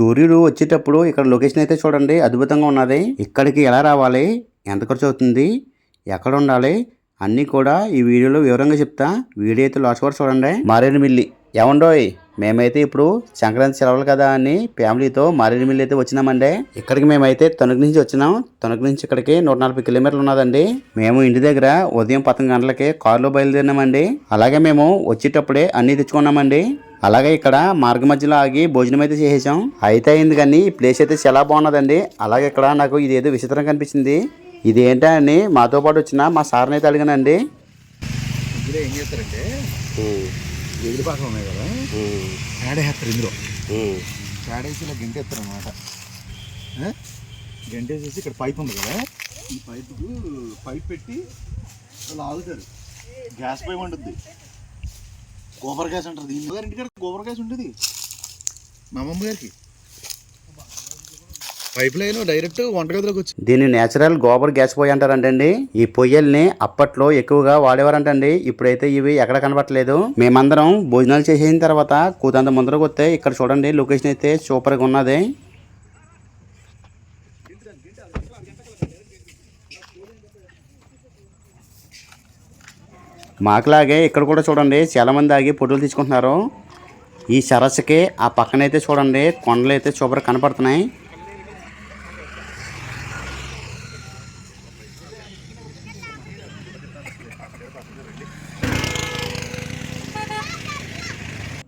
సూర్యుడు వచ్చేటప్పుడు ఇక్కడ లొకేషన్ అయితే చూడండి అద్భుతంగా ఉన్నది. ఇక్కడికి ఎలా రావాలి ఎంత ఖర్చు అవుతుంది ఎక్కడ ఉండాలి అన్నీ కూడా ఈ వీడియోలో వివరంగా చెప్తా. వీడియో అయితే లాస్ట్ వరకు చూడండి. మారేడుమిల్లి. ఏమండోయ్ మేమైతే ఇప్పుడు సంక్రాంతి సెలవులు కదా అని ఫ్యామిలీతో మారేడుమిల్లి అయితే వచ్చినామండి. ఇక్కడికి మేమైతే తణుకు నుంచి వచ్చినాం. తణుకు నుంచి ఇక్కడికి నూట నలభై కిలోమీటర్లు ఉన్నదండి. మేము ఇంటి దగ్గర ఉదయం పదకొండు గంటలకి కారులో బయలుదేరినామండి. అలాగే మేము వచ్చేటప్పుడే అన్నీ తెచ్చుకున్నామండి. అలాగే ఇక్కడ మార్గ మధ్యలో ఆగి భోజనం అయితే చేసేసాం. అయితే అయింది కానీ ఈ ప్లేస్ అయితే చాలా బాగున్నదండి. అలాగే ఇక్కడ నాకు ఇది ఏదో విచిత్రం కనిపించింది. ఇది ఏంటా అని మాతో పాటు వచ్చిన మా సార్ని అయితే అడిగానండి. ఏం చేస్తారంటే ఎదురు పాకలు ఉన్నాయి కదా? పేడేస్తారు ఇందులో. పేడేసి ఇలా గంటేస్తారు అనమాట గంటేసేసి ఇక్కడ పైప్ ఉంది కదా? ఈ పైపుకు పైప్ పెట్టి ఇలా ఆగుతారు. గ్యాస్ పైప్ ఉంటుంది. గోబర్ గ్యాస్ అంటారు దీని గారి ఇంటికాడ గోబర్ గ్యాస్ ఉంటుంది మా అమ్మమ్మ గారికి. పైప్ లైన్ డైరెక్ట్ వంటగదిలోకి వచ్చి దీన్ని నేచురల్ గోబర్ గ్యాస్ పొయ్యి అంటారంటండి. ఈ పొయ్యల్ని అప్పట్లో ఎక్కువగా వాడేవారంటండి. ఇప్పుడైతే ఇవి ఎక్కడ కనబట్టలేదు మేమందరం భోజనాలు చేసిన తర్వాత కూతంత ముందరకు వస్తే ఇక్కడ చూడండి లొకేషన్ అయితే సూపర్గా ఉన్నది. మాకులాగే ఇక్కడ కూడా చూడండి చాలా మంది ఆగి ఫోటోలు తీసుకుంటున్నారు. ఈ సరస్సుకి ఆ పక్కనైతే చూడండి కొండలు అయితే సూపర్ కనపడుతున్నాయి.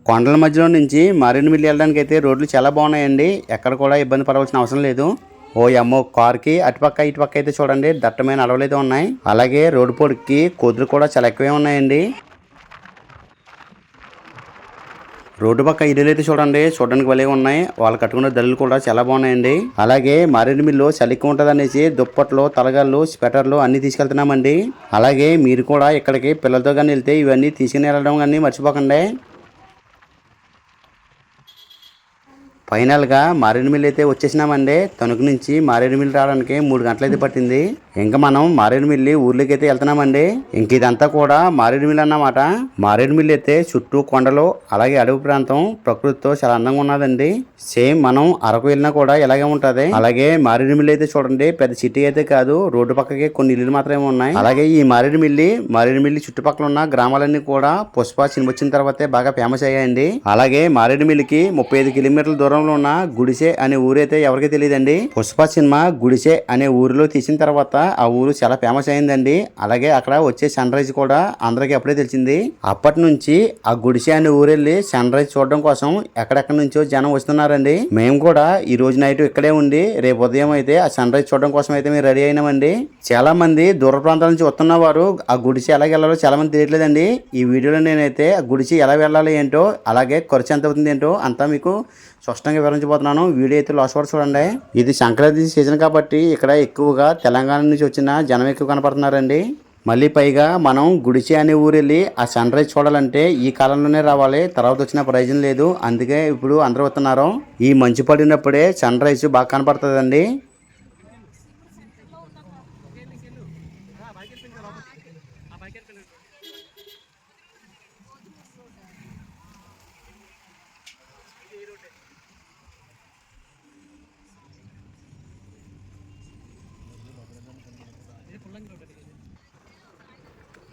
కొండల మధ్యలో నుంచి మారేడుమిల్లి వెళ్ళడానికి అయితే రోడ్లు చాలా బాగున్నాయండి. ఎక్కడ కూడా ఇబ్బంది పడవలసిన అవసరం లేదు. ఓ అమ్మో కార్కి అటుపక్క ఇటుపక్క అయితే చూడండి దట్టమైన అడవులు అయితే ఉన్నాయి. అలాగే రోడ్డు పొడికి కుదురు కూడా చాలా ఎక్కువే ఉన్నాయండి. రోడ్డు పక్క ఇల్లులు అయితే చూడండి చూడడానికి భలే ఉన్నాయి. వాళ్ళు కట్టుకున్న దళ్ళు కూడా చాలా బాగున్నాయండి. అలాగే మారేడుమిల్లు చలికి ఉంటుంది అనేసి దుప్పట్లు తలగాళ్ళు స్వెటర్లు అన్ని తీసుకెళ్తున్నామండి. అలాగే మీరు కూడా ఇక్కడికి పిల్లలతో కానీ వెళ్తే ఇవన్నీ తీసుకుని వెళ్ళడం కానీ మర్చిపోకండి. ఫైనల్గా మారేడుమిల్లి అయితే వచ్చేసినామండి. తణుకు నుంచి మారేడుమిల్లి రావడానికి మూడు గంటలు అయితే పట్టింది. ఇంకా మనం మారేడుమిల్లి ఊర్లోకి అయితే వెళ్తున్నామండి. ఇంక ఇదంతా కూడా మారేడుమిల్లి అన్నమాట. మారేడుమిల్లి అయితే చుట్టూ కొండలు అలాగే అడవి ప్రాంతం ప్రకృతితో చాలా అందంగా ఉన్నదండి. సేమ్ మనం అరకు వెళ్ళినా కూడా ఇలాగే ఉంటది. అలాగే మారేడుమిల్లి అయితే చూడండి పెద్ద సిటీ అయితే కాదు రోడ్డు పక్కకి కొన్ని ఇల్లులు మాత్రమే ఉన్నాయి. అలాగే ఈ మారేడుమిల్లి మారేడుమిల్లి చుట్టుపక్కల ఉన్న గ్రామాలన్నీ కూడా పుష్ప సినిమా వచ్చిన తర్వాతే బాగా ఫేమస్ అయ్యాయండి. అలాగే మారేడుమిల్లికి ముప్పై ఐదు కిలోమీటర్ల దూరం దూరంలో ఉన్న గుడిసె అనే ఊరైతే ఎవరికి తెలియదండి. పుష్ప సినిమా గుడిసె అనే ఊరిలో తీసిన తర్వాత ఆ ఊరు చాలా ఫేమస్ అయిందండి. అలాగే అక్కడ వచ్చే సన్ రైజ్ కూడా అందరికీ అప్పుడే తెలిసింది. అప్పటి నుంచి ఆ గుడిసె అనే ఊరెళ్ళి సన్ రైజ్ చూడడం కోసం ఎక్కడెక్కడి నుంచో జనం వస్తున్నారండి. మేము కూడా ఈ రోజు నైట్ ఇక్కడే ఉండి రేపు ఉదయం అయితే ఆ సన్ రైజ్ చూడడం కోసం అయితే మేము రెడీ అయినామండి. చాలా మంది దూర ప్రాంతాల నుంచి వస్తున్న వారు ఆ గుడిసె ఎలా వెళ్ళాలో చాలా మంది తెలియట్లేదండి. ఈ వీడియోలో నేనైతే ఆ గుడిసె ఎలా వెళ్ళాలి ఏంటో అలాగే ఖర్చు ఎంత అవుతుంది ఏంటో అంతా మీకు స్పష్టంగా వివరించబోతున్నాను. వీడియో అయితే లాస్ట్ వరకు చూడండి. ఇది సంక్రాంతి సీజన్ కాబట్టి ఇక్కడ ఎక్కువగా తెలంగాణ నుంచి వచ్చిన జనం ఎక్కువ కనపడుతున్నారండి. మళ్ళీ పైగా మనం గుడిసె అనే ఊరు వెళ్ళి ఆ సన్ రైజ్ చూడాలంటే ఈ కాలంలోనే రావాలి. తర్వాత వచ్చిన ప్రయోజనం లేదు. అందుకే ఇప్పుడు అందరూ వస్తున్నారు. ఈ మంచు పడినప్పుడే సన్ రైజ్ బాగా కనపడుతుందండి.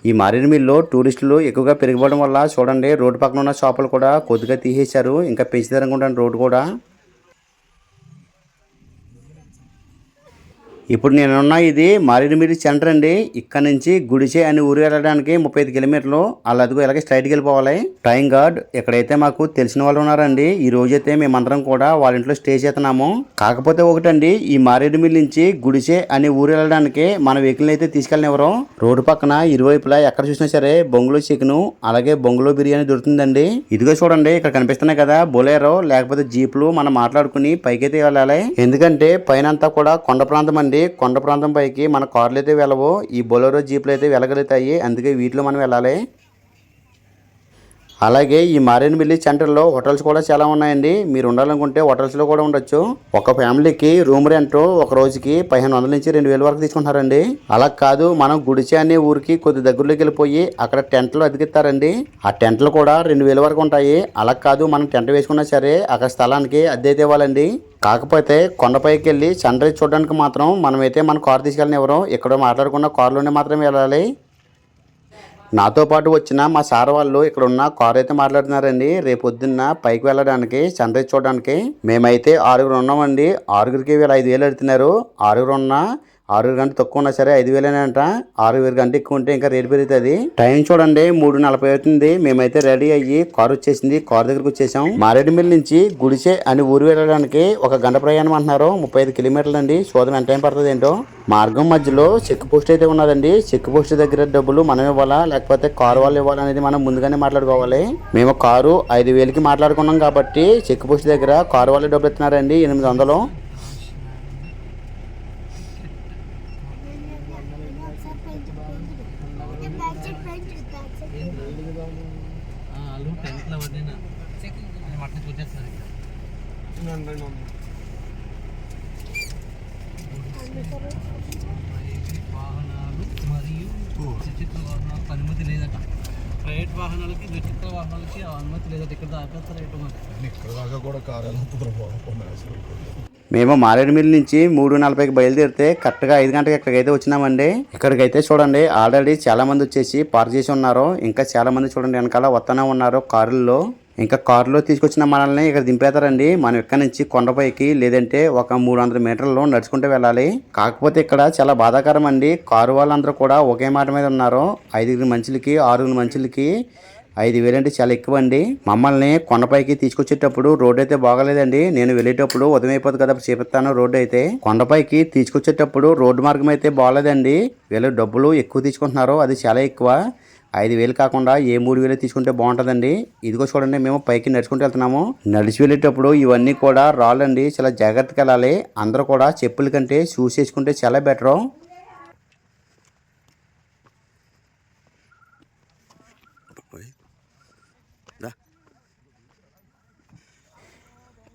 ఈ మారేడుమిల్లిలో టూరిస్టులు ఎక్కువగా పెరిగిపోవడం వల్ల చూడండి రోడ్డు పక్కన ఉన్న షాపులు కూడా కొద్దిగా తీసేశారు. ఇంకా పెంచుతారనుకుంటాను రోడ్డు కూడా. ఇప్పుడు నేనున్న ఇది మారేడుమిల్లి సెంటర్ అండి. ఇక్కడ నుంచి గుడిచే అని ఊరు వెళ్ళడానికి ముప్పై ఐదు కిలోమీటర్లు. అలా అదిగో ఇలాగే స్ట్రైట్కి వెళ్ళిపోవాలి. టైం గార్డ్ ఇక్కడైతే మాకు తెలిసిన వాళ్ళు ఉన్నారండి ఈ రోజైతే మేమందరం కూడా వాళ్ళ ఇంట్లో స్టే చేస్తున్నాము. కాకపోతే ఒకటండి ఈ మారేడుమిల్లి నుంచి గుడిచే అని ఊరు వెళ్ళడానికి మన వెహికల్ అయితే తీసుకెళ్ళనివ్వరు రోడ్డు పక్కన ఇరువైపులా ఎక్కడ చూసినా సరే బొంగులో చికెన్ అలాగే బొంగులో బిర్యానీ దొరుకుతుందండి. ఇదిగో చూడండి ఇక్కడ కనిపిస్తున్నాయి కదా బొలేరో లేకపోతే జీప్లు మనం మాట్లాడుకుని పైకైతే వెళ్ళాలి. ఎందుకంటే పైన అంతా కూడా కొండ ప్రాంతం అండి. కొండ ప్రాంతం పైకి మన కార్లు అయితే వెళ్ళవు ఈ బొలరో జీపులు అయితే వెళ్ళగలుగుతాయి. అందుకే వీటిలో మనం వెళ్ళాలి. అలాగే ఈ మారేడుమిల్లి సెంటర్లో హోటల్స్ కూడా చాలా ఉన్నాయండి. మీరు ఉండాలనుకుంటే హోటల్స్లో కూడా ఉండొచ్చు. ఒక ఫ్యామిలీకి రూమ్ రెంట్ ఒక రోజుకి పదిహేను వందల నుంచి రెండు వేల వరకు తీసుకుంటారండి అలా కాదు మనం గుడిచి అనే ఊరికి కొద్ది దగ్గరలోకి వెళ్ళిపోయి అక్కడ టెంట్లు అతికిస్తారండి ఆ టెంట్లు కూడా రెండు వేల వరకు ఉంటాయి. అలా కాదు మనం టెంట్ వేసుకున్నా సరే అక్కడ స్థలానికి అద్దె అయితే ఇవ్వాలండి. కాకపోతే కొండపైకి వెళ్ళి సన్ రైజ్ చూడడానికి మాత్రం మనమైతే మన కారు తీసుకెళ్ళనివ్వరు. ఇక్కడ మాట్లాడుకున్న కారులోనే మాత్రమే వెళ్ళాలి. నాతో పాటు వచ్చిన మా సార్ వాళ్ళు ఇక్కడ ఉన్న కార్ అయితే మాట్లాడుతున్నారండి. రేపు పొద్దున్న పైకి వెళ్ళడానికి సన్ రైజ్ చూడడానికి మేమైతే ఆరుగురు ఉన్నామండి. ఆరుగురికి వీళ్ళు ఐదు వేలు అడుగుతున్నారు. ఆరుగురు ఉన్నా ఆరుగురు గంట తక్కువ ఉన్నా సరే ఐదు వేలేనంట వేలు గంట ఎక్కువ ఉంటే ఇంకా రేటు పెరుగుతుంది. టైం చూడండి మూడు నలభై అవుతుంది. మేమైతే రెడీ అయ్యి కారు వచ్చేసింది. కారు దగ్గరకు వచ్చేసాం. మారేడుమిల్లి నుంచి గుడిసే అని ఊరు వెళ్ళడానికి ఒక గంట ప్రయాణం అంటున్నారు. ముప్పై ఐదు కిలోమీటర్లు అండి. చూద్దాం ఎంత టైం పడుతుంది ఏంటో. మార్గం మధ్యలో చెక్ పోస్ట్ అయితే ఉన్నదండి. చెక్ పోస్ట్ దగ్గర డబ్బులు మనం ఇవ్వాలా? లేకపోతే కారు వాళ్ళు ఇవ్వాలా అనేది మనం ముందుగానే మాట్లాడుకోవాలి. మేము కారు ఐదు వేలకి మాట్లాడుకున్నాం కాబట్టి చెక్ పోస్ట్ దగ్గర కారు వాళ్ళు డబ్బులు ఇస్తున్నారండి. ఎనిమిది వందలు. వాళ్ళు టెన్త్లో పడిన మటన్ చూసేస్తారు వాహనాలు మరియు ద్విచక్ర వాహనాలకు అనుమతి లేదట. ప్రైవేట్ వాహనాలకి ద్విచక్ర వాహనాలకి అనుమతి లేదట. ఇక్కడ దాకా రేటు మరి? ఇక్కడ దాకా కూడా కారు ఎలా మేము మారేడుమిల్లి నుంచి మూడు నలభైకి బయలుదేరితే కరెక్ట్గా ఐదు గంటలకు ఇక్కడికైతే వచ్చినామండి ఇక్కడికైతే చూడండి ఆల్రెడీ చాలామంది వచ్చేసి పార్క్ చేసి ఉన్నారు. ఇంకా చాలామంది చూడండి వెనకాల వస్తూనే ఉన్నారు కారుల్లో. ఇంకా కారులో తీసుకొచ్చిన మనల్ని ఇక్కడ దింపేతారండి మనం ఇక్కడ నుంచి కొండపైకి లేదంటే ఒక మూడు వందల మీటర్లు నడుచుకుంటూ వెళ్ళాలి. కాకపోతే ఇక్కడ చాలా బాధాకరం అండి. కారు వాళ్ళందరూ కూడా ఒకే మాట మీద ఉన్నారు. ఐదుగురు మనుషులకి ఆరుగురు మనుషులకి ఐదు వేలు అంటే చాలా ఎక్కువ అండి మమ్మల్ని కొండపైకి తీసుకొచ్చేటప్పుడు రోడ్ అయితే బాగలేదండి. నేను వెళ్ళేటప్పుడు ఉదయం అయిపోతుంది కదా చేపిస్తాను రోడ్డు అయితే కొండపైకి తీసుకొచ్చేటప్పుడు రోడ్డు మార్గం అయితే బాగలేదండి. వీళ్ళు డబ్బులు ఎక్కువ తీసుకుంటున్నారు అది చాలా ఎక్కువ. ఐదు వేలు కాకుండా ఏ మూడు వేలు తీసుకుంటే బాగుంటుందండి. ఇదిగో చూడండి మేము పైకి నడుచుకుంటూ వెళ్తున్నాము. నడిచి వెళ్ళేటప్పుడు ఇవన్నీ కూడా రాళ్ళండి. చాలా జాగ్రత్తగా వెళ్ళాలి. అందరూ కూడా చెప్పుల కంటే షూస్ వేసుకుంటే చాలా బెటరు.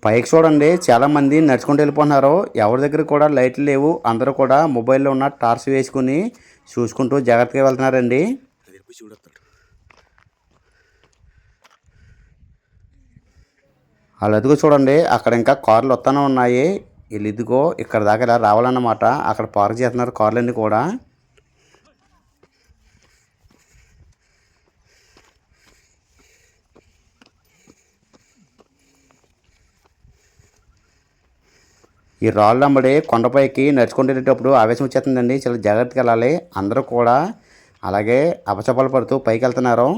పైకి చూడండి చాలా మంది నడుచుకుంటూ వెళ్ళిపోతున్నారు. ఎవరి దగ్గర కూడా లైట్లు లేవు. అందరూ కూడా మొబైల్లో ఉన్న టార్చ్ వేసుకుని చూసుకుంటూ జాగ్రత్తగా వెళ్తున్నారండి. వాళ్ళు ఎదుగు చూడండి అక్కడ ఇంకా కార్లు వస్తూనే ఉన్నాయి. వీళ్ళు ఇదిగో ఇక్కడ దాకా ఇలా రావాలన్నమాట. అక్కడ పార్క్ చేస్తున్నారు కార్లన్నీ కూడా. ఈ రాళ్ళమ్మడి కొండపైకి నడుచుకుంటేటప్పుడు ఆవేశం వచ్చేస్తుందండి. చాలా జాగ్రత్తగా వెళ్ళాలి. అందరూ కూడా అలాగే అపచపాలు పడుతూ పైకి వెళ్తున్నారు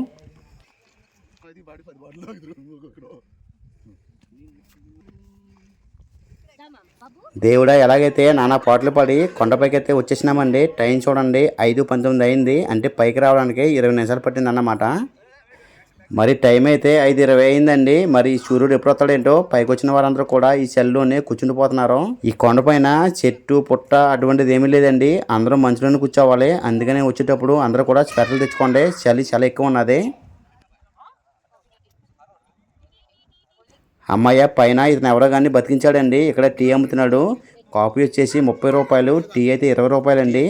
దేవుడా ఎలాగైతే నానా పాటలు పడి కొండపైకి అయితే వచ్చేసినామండి టైం చూడండి ఐదు పంతొమ్మిది అయింది అంటే పైకి రావడానికి ఇరవై నిమిషాలు పట్టింది అన్నమాట మరి టైం అయితే ఐదు ఇరవై అయిందండి. మరి ఈ సూర్యుడు ఎప్పుడు వస్తాడేంటో పైకి వచ్చిన వారందరూ కూడా ఈ సెల్లోనే కూర్చుండిపోతున్నారు. ఈ కొండపైన చెట్టు పుట్ట అటువంటిది ఏమీ లేదండి. అందరూ మంచులోనే కూర్చోవాలి. అందుకనే వచ్చేటప్పుడు అందరూ కూడా స్వెటర్లు తెచ్చుకోండి. చలి చాలా ఎక్కువ ఉన్నది. అమ్మయ్య పైన ఇతను ఎవరో కానీ బతికించాడండి. ఇక్కడ టీ అమ్ముతున్నాడు. కాఫీ వచ్చేసి ముప్పై రూపాయలు. టీ అయితే ఇరవై రూపాయలండి.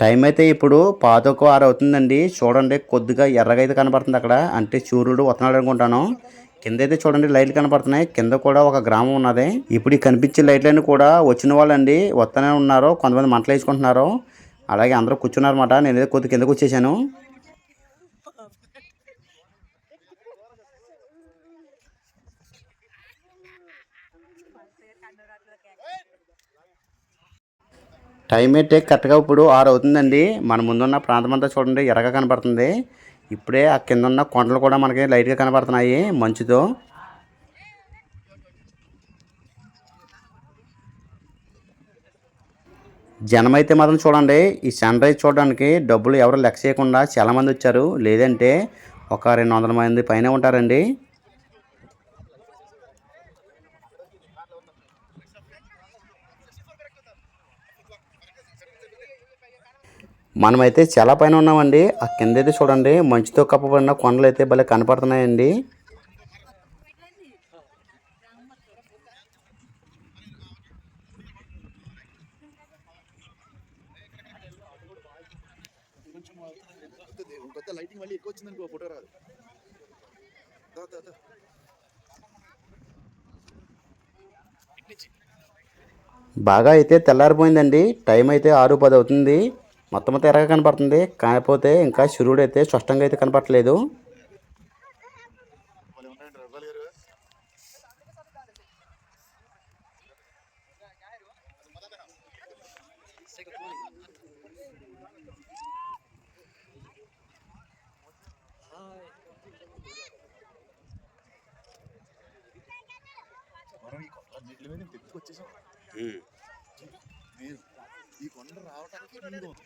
టైం అయితే ఇప్పుడు పాతకు ఆరు అవుతుందండి. చూడండి కొద్దిగా ఎర్రగా అయితే కనపడుతుంది అక్కడ. అంటే సూర్యుడు వస్తున్నాడు అనుకుంటాను. కింద అయితే చూడండి లైట్లు కనపడుతున్నాయి. కింద కూడా ఒక గ్రామం ఉన్నది. ఇప్పుడు ఈ కనిపించే లైట్లన్నీ కూడా వచ్చిన వాళ్ళండి వస్తూనే ఉన్నారు. కొంతమంది మంటలు వేసుకుంటున్నారు. అలాగే అందరూ కూర్చున్నారన్నమాట. నేనైతే కొద్ది కిందకు వచ్చేసాను. టైం అయితే కరెక్ట్గా ఇప్పుడు ఆరు అవుతుందండి మన ముందున్న ప్రాంతం అంతా చూడండి ఎర్రగా కనపడుతుంది ఇప్పుడే ఆ కింద ఉన్న కొండలు కూడా మనకి లైట్గా కనపడుతున్నాయి మంచుతో. జనం అయితే మాత్రం చూడండి ఈ సన్ రైజ్ చూడడానికి డబ్బులు ఎవరు లెక్క చేయకుండా చాలామంది వచ్చారు. లేదంటే ఒక రెండు వందల మంది పైన ఉంటారండి. మనమైతే చాలా పైన ఉన్నామండి. ఆ కింద అయితే చూడండి మంచుతో కప్పబడిన కొండలు అయితే భలే కనపడుతున్నాయండి. లైటింగ్ మళ్ళీ ఎక్కువ ఫోటో రాదు బాగా అయితే తెల్లారిపోయిందండి. టైం అయితే ఆరు పది అవుతుంది. మొత్తం అయితే ఎర్రగా కనపడుతుంది. కాకపోతే ఇంకా సూర్యుడు అయితే స్పష్టంగా అయితే కనపడట్లేదు భలే ఉన్నాయండి రవ్వాలి గారు మనం ఈ కొండ అన్నిటి మీద తెప్పుకు వచ్చేసాం నేను ఈ కొండ రావటానికి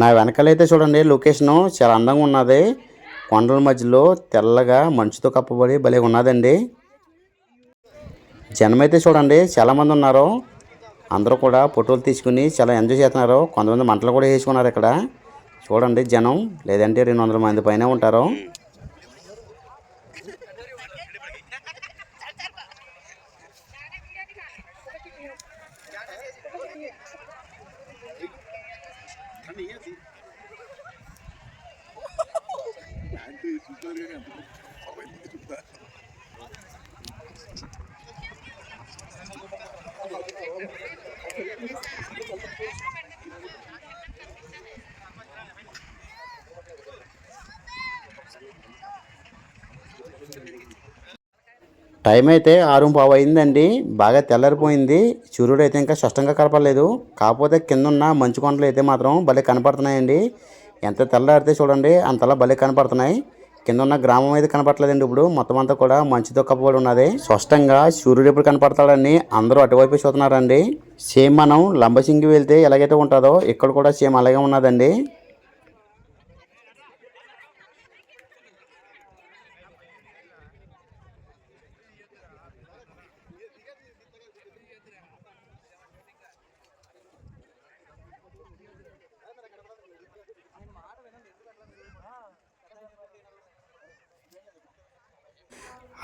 నా వెనకాలైతే చూడండి లొకేషను చాలా అందంగా ఉన్నది. కొండల మధ్యలో తెల్లగా మంచుతో కప్పబడి భలే ఉన్నదండి. జనం అయితే చూడండి చాలామంది ఉన్నారు. అందరూ కూడా ఫోటోలు తీసుకుని చాలా ఎంజాయ్ చేస్తున్నారు. కొంతమంది మంటలు కూడా వేసుకున్నారు ఇక్కడ. చూడండి జనం లేదంటే రెండు వందల మంది పైన ఉంటారు. టైం అయితే ఆరు పావు అయిందండి బాగా తెల్లారిపోయింది. సూర్యుడు అయితే ఇంకా స్పష్టంగా కనపడలేదు. కాకపోతే కింద ఉన్న మంచు కొండలు అయితే మాత్రం భలే కనపడుతున్నాయండి. ఎంత తెల్లారితే చూడండి అంతలా భలే కనపడుతున్నాయి. కింద ఉన్న గ్రామం అయితే కనపడలేదండి ఇప్పుడు. మొత్తం అంతా కూడా మంచుతో కప్పబడి ఉన్నది. స్పష్టంగా సూర్యుడు ఎప్పుడు కనపడతాడని అందరూ అటువైపు చూస్తున్నారండి. సేమ్ మనం లంబసింగి వెళ్తే ఎలాగైతే ఉంటుందో ఇక్కడ కూడా సేమ్ అలాగే ఉన్నదండి.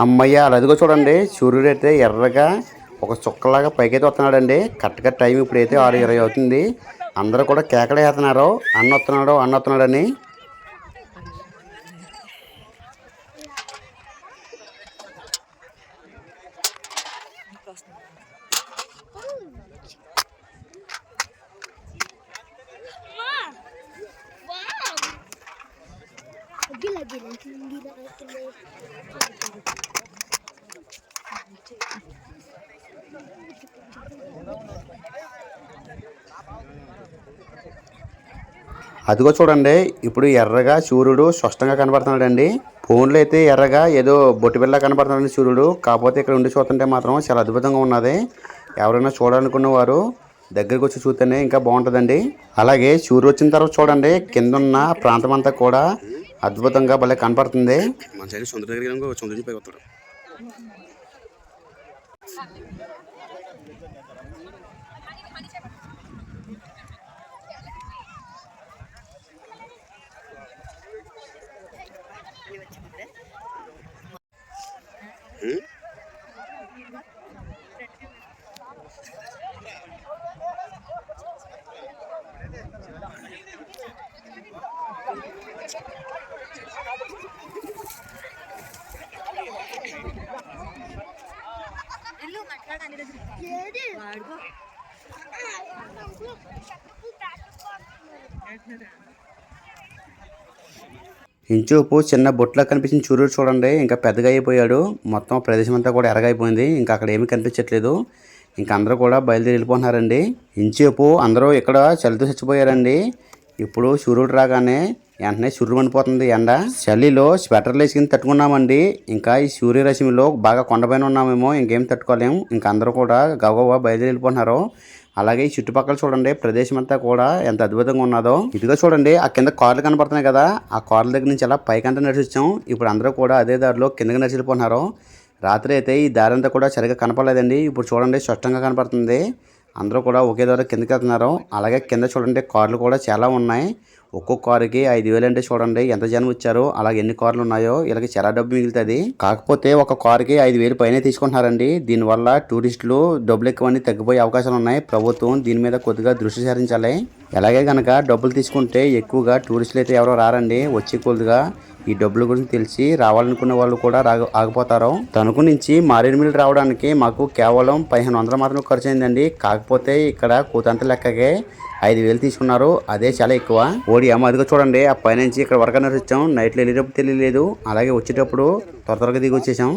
అమ్మయ్య అదిగో చూడండి. సూర్యుడు అయితే ఎర్రగా ఒక చుక్కలాగా పైకైతే వస్తున్నాడండి. కరెక్ట్గా టైం ఇప్పుడైతే ఆరు ఇరవై అవుతుంది. అందరూ కూడా కేకలు వేస్తున్నారు. అన్న వస్తున్నాడు అన్న వస్తున్నాడని. అదిగో చూడండి ఇప్పుడు ఎర్రగా సూర్యుడు స్పష్టంగా కనబడుతున్నాడండి. ఫోన్లో అయితే ఎర్రగా ఏదో బొట్టు కనబడుతున్నాడండి కనబడుతున్నాడు సూర్యుడు. కాకపోతే ఇక్కడ ఉండి చూస్తుంటే మాత్రం చాలా అద్భుతంగా ఉన్నది. ఎవరైనా చూడాలనుకున్న వారు దగ్గరికి వచ్చి చూస్తేనే ఇంకా బాగుంటుందండి. అలాగే సూర్యుడు వచ్చిన తర్వాత చూడండి కింద ఉన్న ప్రాంతం అంతా కూడా అద్భుతంగా భలే కనపడుతుంది మన సైడ్ సొంత దగ్గర సొంత పై వస్తాడు ఏది? ఇంచూపు చిన్న బొట్లా కనిపించిన సూర్యుడు చూడండి. ఇంకా పెద్దగా అయిపోయాడు. మొత్తం ప్రదేశం అంతా కూడా ఎరగైపోయింది ఇంకా అక్కడ ఏమీ కనిపించట్లేదు. ఇంకా అందరూ కూడా బయలుదేరి వెళ్ళిపోతున్నారండి. ఇంచేపు అందరూ ఇక్కడ చలితో చచ్చిపోయారండి. ఇప్పుడు సూర్యుడు రాగానే వెంటనే సుర్రుమనిపోతుంది ఎండ. చలిలో స్వెటర్లు వేసుకుని తట్టుకున్నామండి. ఇంకా ఈ సూర్యరశ్మిలో బాగా కొండపైన ఉన్నామేమో ఇంకేం తట్టుకోలేము ఇంకా అందరూ కూడా గవగవ బయలుదేరిపోతున్నారు అలాగే ఈ చుట్టుపక్కల చూడండి ప్రదేశం అంతా కూడా ఎంత అద్భుతంగా ఉన్నదో. ఇదిగో చూడండి ఆ కింద కార్లు కనపడుతున్నాయి కదా. ఆ కార్ల దగ్గర నుంచి అలా పైకంతా నడిచొచ్చాం. ఇప్పుడు అందరూ కూడా అదే దారిలో కిందకి నడిచి రాత్రి అయితే ఈ దారి అంతా కూడా సరిగ్గా కనపడలేదండి. ఇప్పుడు చూడండి స్పష్టంగా కనపడుతుంది. అందరూ కూడా ఒకే దారి కిందకి వెళ్తున్నారు. అలాగే కింద చూడండి కార్లు కూడా చాలా ఉన్నాయి. ఒక్కొక్క కారుకి ఐదు వేలు అంటే చూడండి ఎంత జనం వచ్చారో అలాగే ఎన్ని కార్లు ఉన్నాయో వీళ్ళకి చాలా డబ్బు మిగులుతుంది. కాకపోతే ఒక కారుకి ఐదు వేలు పైన తీసుకుంటున్నారండి. దీనివల్ల టూరిస్టులు డబ్బులు ఎక్కువని తగ్గిపోయే అవకాశాలు ఉన్నాయి. ప్రభుత్వం దీని మీద కొద్దిగా దృష్టి సారించాలి. ఎలాగే కనుక డబ్బులు తీసుకుంటే ఎక్కువగా టూరిస్టులు అయితే ఎవరో రారండి. వచ్చి కొద్దిగా ఈ డబ్బుల గురించి తెలిసి రావాలనుకునే వాళ్ళు కూడా రాగ ఆగిపోతారు. తణుకు నుంచి మారేడుమిల్లి రావడానికి మాకు కేవలం పదిహేను వందలు మాత్రమే ఖర్చు అయిందండి కాకపోతే ఇక్కడ కూతంత లెక్కకే ఐదు వేలు తీసుకున్నారు. అదే చాలా ఎక్కువ. ఓడి అమ్మ అదిగో చూడండి. ఆ పైనుంచి ఇక్కడ వరకు వచ్చాం. నైట్లో వెళ్ళేటప్పుడు తెలియలేదు. అలాగే వచ్చేటప్పుడు త్వర త్వరగా దిగి వచ్చేసాం.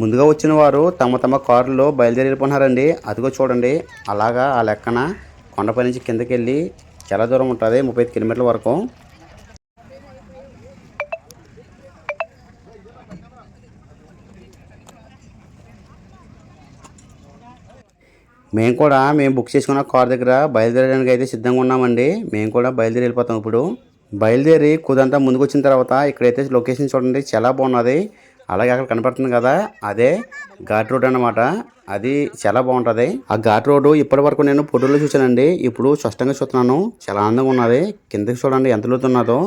ముందుగా వచ్చిన వారు తమ తమ కారులో బయలుదేరి వెళ్ళిపోతున్నారండి అదిగో చూడండి అలాగా ఆ లెక్కన కొండపై నుంచి కిందకి వెళ్ళి చాలా దూరం ఉంటుంది ముప్పై ఐదు కిలోమీటర్ల వరకు. మేము కూడా మేము బుక్ చేసుకున్న కార్ దగ్గర బయలుదేరడానికి అయితే సిద్ధంగా ఉన్నామండి. మేము కూడా బయలుదేరి వెళ్ళిపోతాం ఇప్పుడు. బయలుదేరి కుదంతా ముందుకు వచ్చిన తర్వాత ఇక్కడైతే లొకేషన్ చూడండి చాలా బాగున్నది. అలాగే అక్కడ కనపడుతుంది కదా అదే ఘాట్ రోడ్ అన్నమాట. అది చాలా బాగుంటుంది. ఆ ఘాట్ రోడ్డు ఇప్పటి వరకు నేను ఫోటోలో చూశానండి. ఇప్పుడు స్పష్టంగా చూస్తున్నాను. చాలా ఆనందంగా ఉన్నది. కిందకి చూడండి ఎంత లోతున్నదో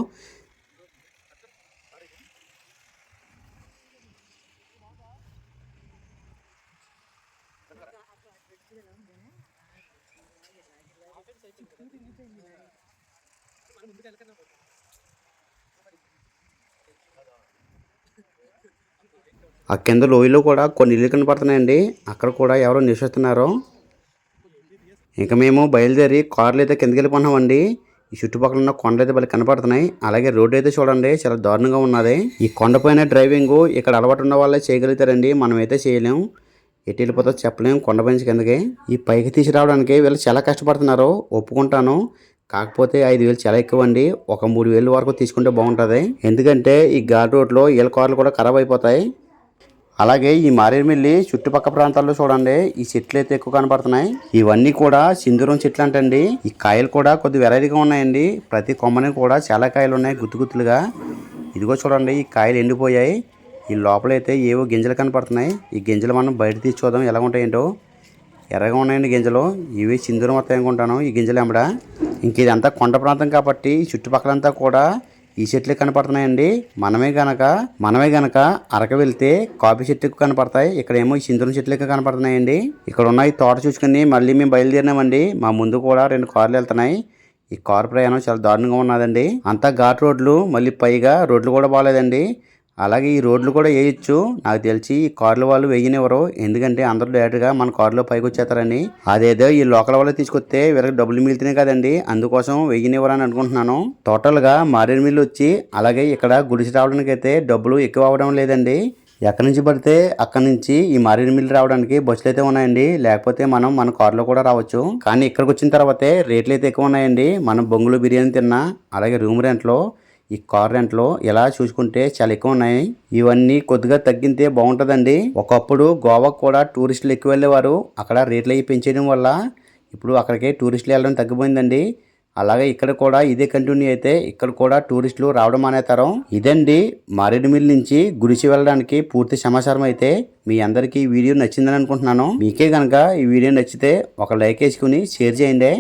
ఆ కింద లోయలో కూడా కొన్ని ఇల్లు కనపడుతున్నాయండి. అక్కడ కూడా ఎవరో నివసిస్తున్నారు. ఇంకా మేము బయలుదేరి కార్లు అయితే కిందకి వెళ్ళిపోతున్నామండి. ఈ చుట్టుపక్కల ఉన్న కొండలు అయితే భలే కనపడుతున్నాయి. అలాగే రోడ్డు అయితే చూడండి చాలా దారుణంగా ఉన్నది. ఈ కొండపైన డ్రైవింగ్ ఇక్కడ అలవాటు ఉన్న వాళ్ళే చేయగలుగుతారండి. మనమైతే చేయలేము చేయలేం. ఎటు వెళ్ళిపోతా చెప్పలేము కొండపై కిందకి. ఈ పైకి తీసుకురావడానికి వీళ్ళు చాలా కష్టపడుతున్నారు. ఒప్పుకుంటాను. కాకపోతే ఐదు వేలు చాలా ఎక్కువ అండి ఒక మూడు వేలు వరకు తీసుకుంటే బాగుంటుంది. ఎందుకంటే ఈ ఘాట్ రోడ్లో వీళ్ళ కార్లు కూడా ఖరాబ్ అయిపోతాయి. అలాగే ఈ మారేడుమిల్లి చుట్టుపక్క ప్రాంతాల్లో చూడండి ఈ చెట్లు అయితే ఎక్కువ కనపడుతున్నాయి. ఇవన్నీ కూడా సింధూరం చెట్లు అంటండి. ఈ కాయలు కూడా కొద్ది వెరైటీగా ఉన్నాయండి. ప్రతి కొమ్మని కూడా చాలా కాయలు ఉన్నాయి గుత్తు గుత్తులుగా. ఇదిగో చూడండి ఈ కాయలు ఎండిపోయాయి. ఈ లోపలైతే ఏవో గింజలు కనపడుతున్నాయి. ఈ గింజలు మనం బయట తీసి చూద్దాం ఎలా ఉంటాయేంటో. ఎర్రగా ఉన్నాయండి గింజలు. ఇవి సింధూరం మొత్తం అనుకుంటాను ఈ గింజలు ఎంబడ ఇంక ఇదంతా కొండ ప్రాంతం కాబట్టి చుట్టుపక్కలంతా కూడా ఈ చెట్లు కనపడుతున్నాయండి. మనమే గనక మనమే గనక అరక వెళ్తే కాఫీ చెట్లు కనపడతాయి. ఇక్కడ ఏమో ఈ సింధూరం చెట్లు కనపడుతున్నాయండి. ఇక్కడ ఉన్న ఈ తోట చూసుకుని మళ్ళీ మేము బయలుదేరినామండి. మా ముందు కూడా రెండు కార్లు వెళ్తున్నాయి. ఈ కారు ప్రయాణం చాలా దారుణంగా ఉన్నదండి. అంతా ఘాట్ రోడ్లు మళ్ళీ పైగా రోడ్లు కూడా బాగాలేదండి అలాగే ఈ రోడ్లు కూడా వేయచ్చు. నాకు తెలిసి ఈ కార్ల వాళ్ళు వేయనివ్వరు. ఎందుకంటే అందరూ డైరెక్ట్గా మన కార్లో పైకి వచ్చేస్తారని. అదేదో ఈ లోకల్ వాళ్ళు తీసుకొస్తే వీళ్ళకి డబ్బులు మిగులుతున్నాయి కదండి. అందుకోసం వేయనివ్వరు అని అనుకుంటున్నాను. టోటల్గా మారేడుమిల్లి వచ్చి అలాగే ఇక్కడ గుడిసి రావడానికి అయితే డబ్బులు ఎక్కువ అవ్వడం లేదండి. ఎక్కడి నుంచి పడితే అక్కడి నుంచి ఈ మారేడుమిల్లి రావడానికి బస్సులు అయితే ఉన్నాయండి. లేకపోతే మనం మన కార్లో కూడా రావచ్చు. కానీ ఇక్కడికి వచ్చిన తర్వాతే రేట్లు అయితే ఎక్కువ ఉన్నాయండి. మనం బొంగులు బిర్యానీ తిన్నా అలాగే రూమ్ రెంట్లో ఈ కార్ రెంట్లో ఇలా చూసుకుంటే చాలా ఎక్కువ ఉన్నాయి. ఇవన్నీ కొద్దిగా తగ్గితే బాగుంటుందండి. ఒకప్పుడు గోవాకు కూడా టూరిస్టులు ఎక్కువ వెళ్ళేవారు. అక్కడ రేట్లు అవి పెంచేయడం వల్ల ఇప్పుడు అక్కడికి టూరిస్టులు వెళ్ళడం తగ్గిపోయిందండి. అలాగే ఇక్కడ కూడా ఇదే కంటిన్యూ అయితే ఇక్కడ కూడా టూరిస్టులు రావడం మానేతారు ఇదండి మారేడుమిల్లి నుంచి గుడిచి వెళ్ళడానికి పూర్తి సమాచారం అయితే మీ అందరికీ ఈ వీడియో నచ్చిందని అనుకుంటున్నాను. మీకే కనుక ఈ వీడియో నచ్చితే ఒక లైక్ వేసుకుని షేర్ చేయండి.